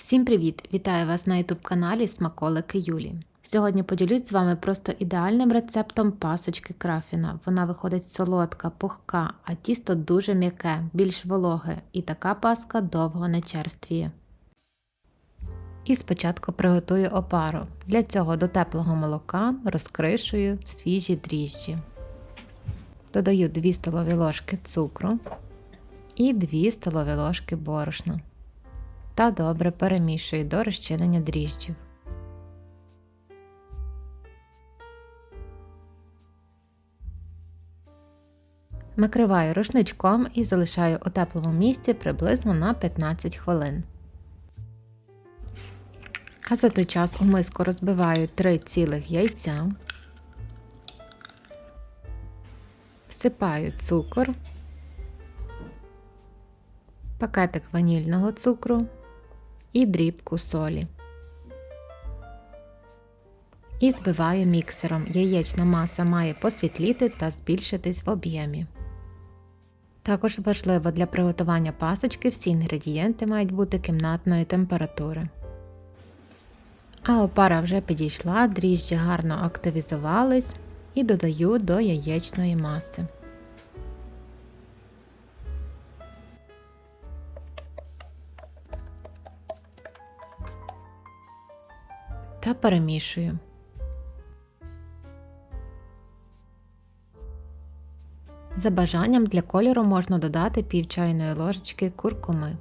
Всім привіт! Вітаю вас на youtube каналі Смаколики Юлі. Сьогодні поділюсь з вами просто ідеальним рецептом пасочки крафіна. Вона виходить солодка, пухка, а тісто дуже м'яке, більш вологе, і така паска довго не черствіє. І спочатку приготую опару. Для цього до теплого молока розкришую свіжі дріжджі. Додаю 2 столові ложки цукру і 2 столові ложки борошна та добре перемішую до розчинення дріжджів. Накриваю рушничком і залишаю у теплому місці приблизно на 15 хвилин. А за той час у миску розбиваю 3 цілих яйця, всипаю цукор, пакетик ванільного цукру і дрібку солі. І збиваю міксером. Яєчна маса має посвітліти та збільшитись в об'ємі. Також важливо для приготування пасочки всі інгредієнти мають бути кімнатної температури. А опара вже підійшла, дріжджі гарно активізувались і додаю до яєчної маси. Та перемішую. За бажанням для кольору можна додати пів чайної ложечки куркуми.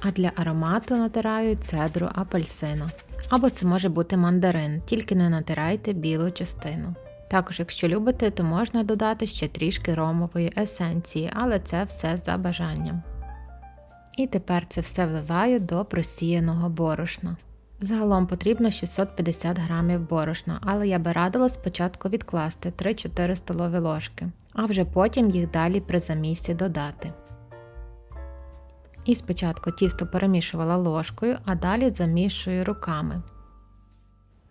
А для аромату натираю цедру апельсина. Або це може бути мандарин, тільки не натирайте білу частину. Також, якщо любите, то можна додати ще трішки ромової есенції, але це все за бажанням. І тепер це все вливаю до просіяного борошна. Загалом потрібно 650 г борошна, але я би радила спочатку відкласти 3-4 столові ложки, а вже потім їх далі при замісі додати. І спочатку тісто перемішувала ложкою, а далі замішую руками.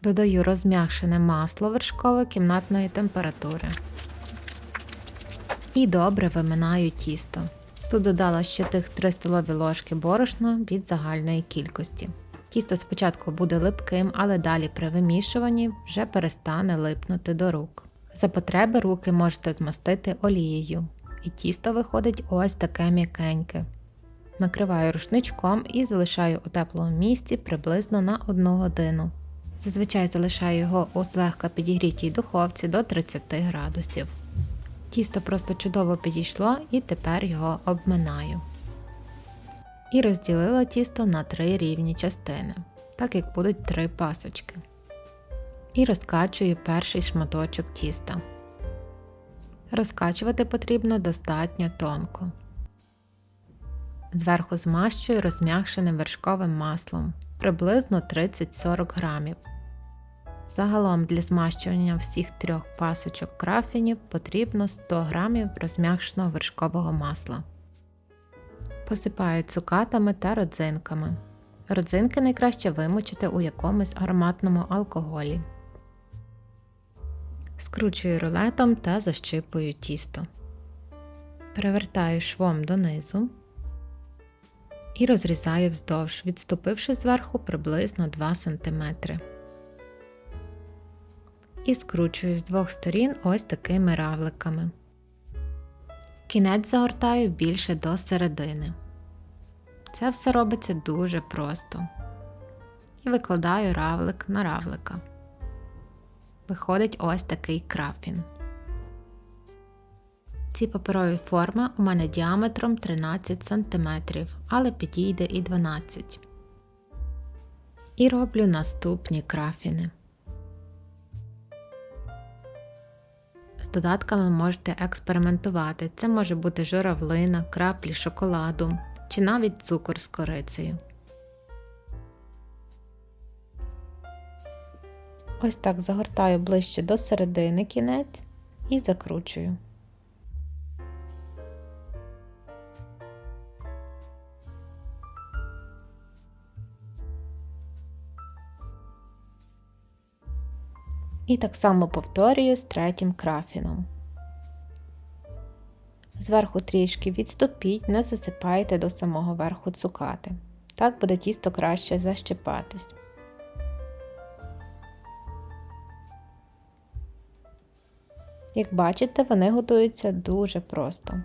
Додаю розм'якшене масло вершкове кімнатної температури. І добре виминаю тісто. Тут додала ще тих 3 столові ложки борошна від загальної кількості. Тісто спочатку буде липким, але далі при вимішуванні вже перестане липнути до рук. За потреби руки можете змастити олією, і тісто виходить ось таке м'якеньке. Накриваю рушничком і залишаю у теплому місці приблизно на 1 годину. Зазвичай залишаю його у злегка підігрітій духовці до 30 градусів. Тісто просто чудово підійшло і тепер його обминаю. І розділила тісто на три рівні частини, так як будуть три пасочки. І розкачую перший шматочок тіста. Розкачувати потрібно достатньо тонко. Зверху змащую розм'якшеним вершковим маслом приблизно 30-40 грамів. Загалом для змащування всіх трьох пасочок крафінів потрібно 100 г розм'якшеного вершкового масла. Посипаю цукатами та родзинками. Родзинки найкраще вимочити у якомусь ароматному алкоголі. Скручую рулетом та защипую тісто. Перевертаю швом донизу і розрізаю вздовж, відступивши зверху приблизно 2 см і скручую з двох сторін ось такими равликами. Кінець загортаю більше до середини. Це все робиться дуже просто. І викладаю равлик на равлика. Виходить ось такий крафін. Ці паперові форми у мене діаметром 13 см, але підійде і 12 І роблю наступні крафіни. З додатками можете експериментувати. Це може бути журавлина, краплі шоколаду чи навіть цукор з корицею. Ось так загортаю ближче до середини кінець і закручую. І так само повторюю з третім крафіном. Зверху трішки відступіть, не засипайте до самого верху цукати. Так буде тісто краще защипатись. Як бачите, вони готуються дуже просто.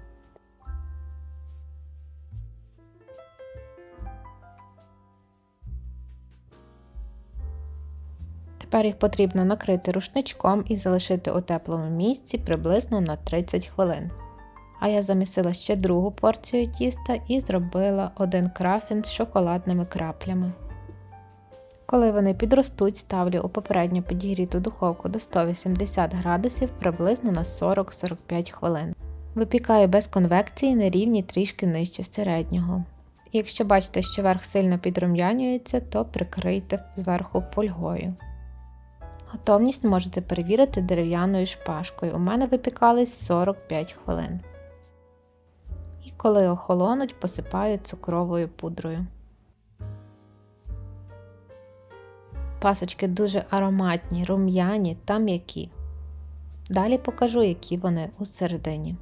Тепер їх потрібно накрити рушничком і залишити у теплому місці приблизно на 30 хвилин. А я замісила ще другу порцію тіста і зробила один крафін з шоколадними краплями. Коли вони підростуть, ставлю у попередньо підігріту духовку до 180 градусів приблизно на 40-45 хвилин. Випікаю без конвекції на рівні трішки нижче середнього. Якщо бачите, що верх сильно підрум'янюється, то прикрийте зверху фольгою. Готовність можете перевірити дерев'яною шпажкою. У мене випікались 45 хвилин. І коли охолонуть, посипаю цукровою пудрою. Пасочки дуже ароматні, рум'яні та м'які. Далі покажу, які вони усередині.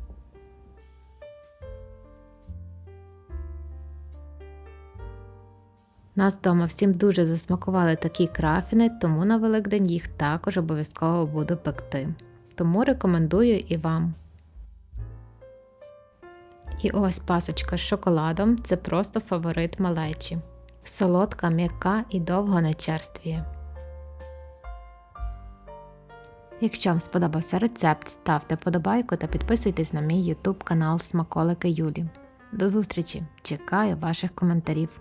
Нас вдома всім дуже засмакували такі крафіни, тому на Великдень їх також обов'язково буду пекти. Тому рекомендую і вам. І ось пасочка з шоколадом це просто фаворит малечі. Солодка, м'яка і довго не черствіє. Якщо вам сподобався рецепт, ставте подобайку та підписуйтесь на мій YouTube канал Смаколики Юлі. До зустрічі! Чекаю ваших коментарів.